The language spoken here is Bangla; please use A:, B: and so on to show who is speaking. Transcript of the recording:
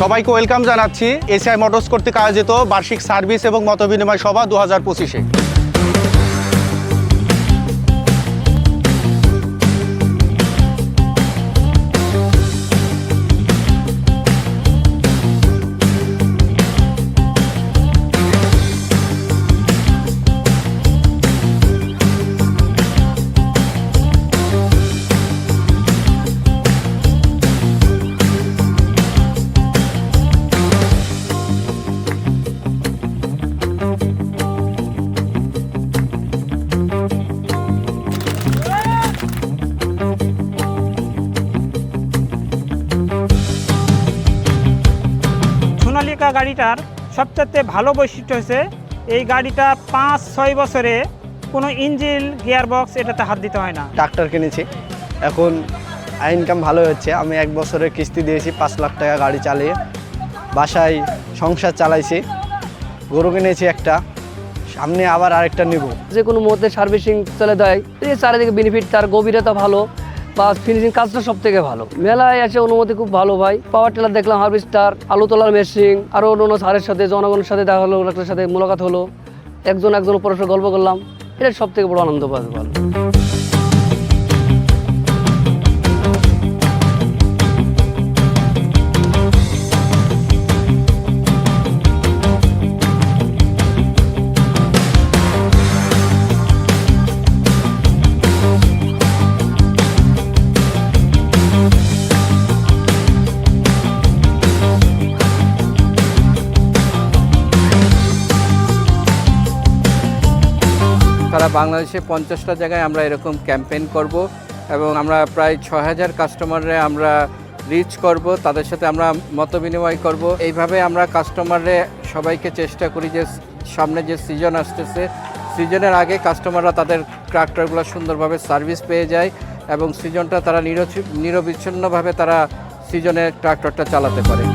A: সবাইকে ওয়েলকাম জানাচ্ছি। এসআই মোটরস কর্তৃক আয়োজিত বার্ষিক সার্ভিস এবং মতবিনিময় সভা দু হাজার পঁচিশে।
B: সোনালিকা গাড়িটার সবচেয়ে ভালো বৈশিষ্ট্য হচ্ছে এই গাড়িটা পাঁচ ছয় বছরে কোনো ইঞ্জিন গিয়ার বক্স এটাতে হাত দিতে হয় না।
C: ট্রাক্টর কিনেছি। এখন ইনকাম ভালো হচ্ছে আমি এক বছরের কিস্তি দিয়েছি পাঁচ লাখ টাকা গাড়ি চালিয়ে। বাসায় সংসার চালাইছি। গরু কিনেছি একটা। সামনে আবার আরেকটা নেব।
D: যে কোনো মুহূর্তে সার্ভিসিং চলে দেয় এই চারিদিকে বেনিফিট তার গভীরতা ভালো। বা ফিনিশিং কাজটা সব থেকে ভালো। মেলায় এসে অনুমতি খুব ভালো ভাই। পাওয়ার টেলার দেখলাম হার্ভেস্টার আলু তোলার মেশিন আরও অন্য সারের সাথে, জনগণের সাথে দেখা হলো সাথে মোলাকাত হলো। একজন একজন পরস্পর গল্প করলাম। এটা সব থেকে বড় আনন্দ পাওয়া ভালো
E: সারা বাংলাদেশে পঞ্চাশটা জায়গায় আমরা এরকম ক্যাম্পেইন করব এবং আমরা প্রায় ছ হাজার কাস্টমারে আমরা রিচ করব, তাদের সাথে আমরা মত বিনিময় করব। এইভাবে আমরা কাস্টমারে সবাইকে চেষ্টা করি যে সামনে যে সিজন আসতেছে, সিজনের আগে কাস্টমাররা তাদের ট্রাক্টরগুলো সুন্দরভাবে সার্ভিস পেয়ে যায় এবং সিজনটা তারা নিরবিচ্ছিন্নভাবে তারা সিজনে ট্রাক্টরটা চালাতে পারে।